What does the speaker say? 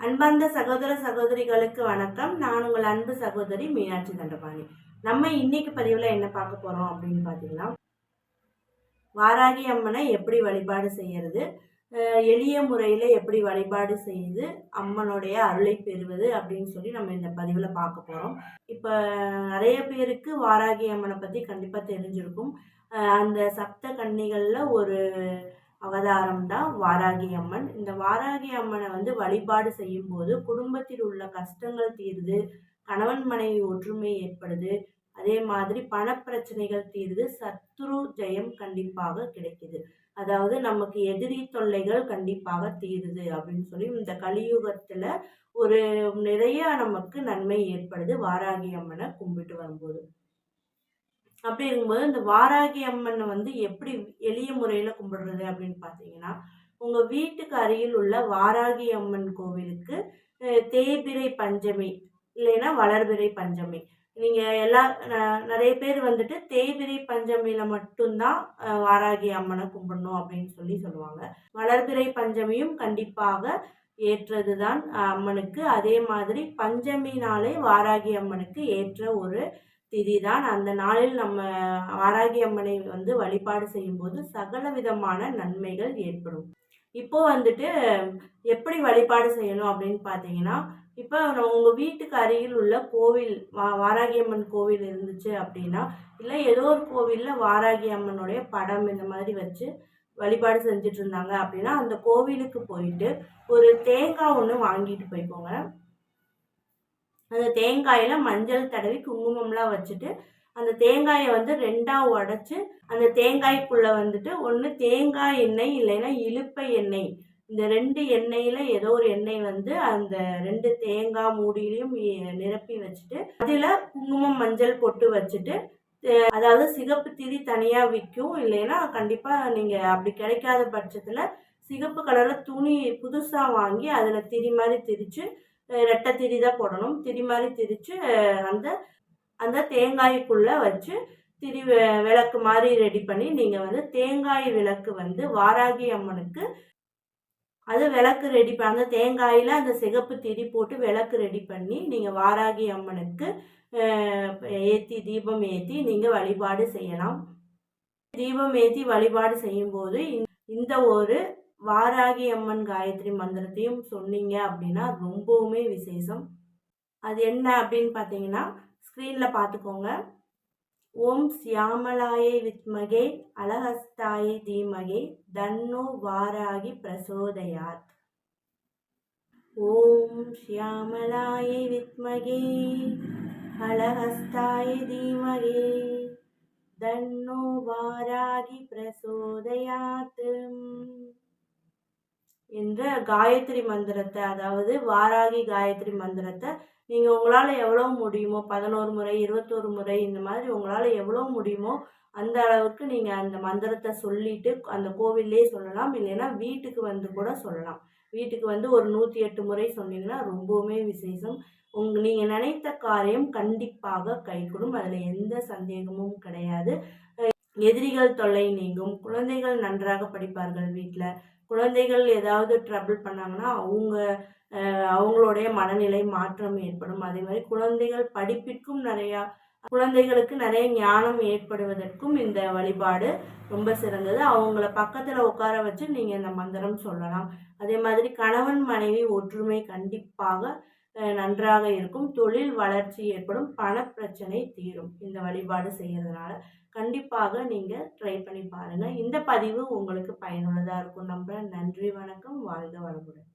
அன்பார்ந்த சகோதர சகோதரிகளுக்கு வணக்கம். நான் உங்கள் அன்பு சகோதரி மீனாட்சி தண்டபாணி. நம்ம இன்னைக்கு பதிவில் என்ன பார்க்க போகிறோம் அப்படின்னு பார்த்தீங்கன்னா வாராகி அம்மனை எப்படி வழிபாடு செய்கிறது எளிய முறையில் எப்படி வழிபாடு செய்து அம்மனுடைய அருளை பெறுவது அப்படின்னு சொல்லி நம்ம இந்த பதிவில் பார்க்க போகிறோம் இப்போ நிறைய பேருக்கு வாராகி அம்மனை பற்றி கண்டிப்பாக தெரிஞ்சிருக்கும் அந்த சப்த கன்னிகளில் ஒரு அவதாரம் தான் வாராகி அம்மன் இந்த வாராகி அம்மனை வந்து வழிபாடு செய்யும் போது குடும்பத்தில் உள்ள கஷ்டங்கள் தீருது கணவன் மனைவி ஒற்றுமை ஏற்படுது அதே மாதிரி பணப்பிரச்சனைகள் தீருது சத்ரு ஜெயம் கண்டிப்பாக கிடைக்குது. அதாவது நமக்கு எதிரி தொல்லைகள் கண்டிப்பாக தீருது அப்படின்னு சொல்லி இந்த கலியுகத்துல ஒரு நிறைய நமக்கு நன்மை ஏற்படுது வாராகி அம்மனை கும்பிட்டு வரும்போது. அப்படி இருக்கும்போது இந்த வாராகி அம்மனை வந்து எப்படி எளிய முறையில் கும்பிடுறது அப்படின்னு பார்த்தீங்கன்னா உங்கள் வீட்டுக்கு அருகில் உள்ள வாராகி அம்மன் கோவிலுக்கு அஹ், தேய்பிறை பஞ்சமி இல்லைன்னா வளர்பிறை பஞ்சமி. நீங்கள் எல்லா நிறைய பேர் வந்துட்டு தேய்பிறை பஞ்சமியில் மட்டும்தான் வாராகி அம்மனை கும்பிடணும் அப்படின்னு சொல்லி சொல்லுவாங்க. வளர்பிறை பஞ்சமியும் கண்டிப்பாக ஏற்றது தான் அம்மனுக்கு. அதே மாதிரி பஞ்சமி நாளே வாராகி அம்மனுக்கு ஏற்ற ஒரு திதி தான் அந்த நாளில் நம்ம வாராகி அம்மனை வந்து வழிபாடு செய்யும்போது சகல விதமான நன்மைகள் ஏற்படும். இப்போ வந்துட்டு எப்படி வழிபாடு செய்யணும் அப்படின்னு பார்த்தீங்கன்னா இப்போ நம்ம உங்கள் வீட்டுக்கு அருகில் உள்ள கோவில் வா வாராகி அம்மன் கோவில் இருந்துச்சு அப்படின்னா இல்லை ஏதோ ஒரு கோவிலில் வாராகி அம்மனுடைய படம் இந்த மாதிரி வச்சு வழிபாடு செஞ்சுட்டு இருந்தாங்க அப்படின்னா அந்த கோவிலுக்கு போயிட்டு ஒரு தேங்காய் ஒன்று வாங்கிட்டு போய்க்கோங்க. அந்த தேங்காயில் மஞ்சள் தடவி குங்குமம்லாம் வச்சுட்டு அந்த தேங்காயை வந்து ரெண்டாக உடச்சி அந்த தேங்காய்க்குள்ளே வந்துட்டு ஒன்று தேங்காய் எண்ணெய் இல்லைன்னா இலுப்பை எண்ணெய். இந்த ரெண்டு எண்ணெயில் ஏதோ ஒரு எண்ணெய் வந்து அந்த ரெண்டு தேங்காய் மூடியிலையும் நிரப்பி வச்சுட்டு அதில் குங்குமம் மஞ்சள் பொட்டு வச்சுட்டு அதாவது சிகப்பு திரி தனியாக விற்கும். இல்லைன்னா கண்டிப்பாக நீங்கள் அப்படி கிடைக்காத பட்சத்தில் சிகப்பு கலரில் துணி புதுசாக வாங்கி அதில் திரி மாதிரி திரித்து ரெட்டை திரி தான் போடணும். திரி மாதிரி திரித்து அந்த அந்த தேங்காய்க்குள்ளே வச்சு திரி விளக்கு மாதிரி ரெடி பண்ணி நீங்கள் வந்து தேங்காய் விளக்கு வந்து வாராகி அம்மனுக்கு அது விளக்கு ரெடி பண்ண அந்த தேங்காயில் அந்த சிகப்பு திரி போட்டு விளக்கு ரெடி பண்ணி நீங்கள் வாராகி அம்மனுக்கு ஏற்றி தீபம் ஏற்றி நீங்கள் வழிபாடு செய்யலாம். தீபம் ஏற்றி வழிபாடு செய்யும்போது இந்த ஒரு வாராகி அம்மன் காயத்ரி மந்திரத்தையும் சொன்னீங்க அப்படின்னா ரொம்பவுமே விசேஷம். அது என்ன அப்படின்னு பார்த்தீங்கன்னா ஸ்க்ரீனில் பார்த்துக்கோங்க. ஓம் சியாமலாயை வித்மகே அலஹஸ்தாயை தீமகே தன்னோ வாராகி பிரசோதயாத். ஓம் ஷியாமலாயை வித்மகே அலஹஸ்தாய தீமகே தன்னோ வாராகி பிரசோதயாத். என்ற காயத்ரி மந்திரத்தை அதாவது வாராகி காயத்ரி மந்திரத்தை நீங்கள் உங்களால் எவ்வளோ முடியுமோ பதினோரு முறை இருபத்தோரு முறை இந்த மாதிரி உங்களால் எவ்வளோ முடியுமோ அந்த அளவுக்கு நீங்கள் அந்த மந்திரத்தை சொல்லிட்டு அந்த கோவில்லே சொல்லலாம். இல்லைன்னா வீட்டுக்கு வந்து கூட சொல்லலாம். வீட்டுக்கு வந்து ஒரு நூற்றி எட்டு முறை சொன்னீங்கன்னா ரொம்பவுமே விசேஷம். உங் நீங்கள் நினைத்த காரியம் கண்டிப்பாக கைகூடும். அதில் எந்த சந்தேகமும் கிடையாது. எதிரிகள் தொல்லை நீங்கும். குழந்தைகள் நன்றாக படிப்பார்கள் வீட்டில் குழந்தைகள் ஏதாவது ட்ரபிள் பண்ணாங்கன்னா அவங்க அவங்களுடைய மனநிலை மாற்றம் ஏற்படும். அதே மாதிரி குழந்தைகள் படிப்பிற்கும் நிறையா குழந்தைகளுக்கு நிறைய ஞானம் ஏற்படுவதற்கும் இந்த வழிபாடு ரொம்ப சிறந்தது. அவங்கள பக்கத்தில் உட்கார வச்சு நீங்கள் இந்த மந்திரம் சொல்லலாம். அதே மாதிரி கணவன் மனைவி ஒற்றுமை கண்டிப்பாக நன்றாக இருக்கும். தொழில் வளர்ச்சி ஏற்படும். பணப்பிரச்சனை தீரும். இந்த வழிபாடு செய்கிறதுனால கண்டிப்பாக நீங்கள் ட்ரை பண்ணி பாருங்கள் இந்த பதிவு உங்களுக்கு பயனுள்ளதாக இருக்கும். நம்புகிறேன் நன்றி வணக்கம். வாழ்க வளமுடன்.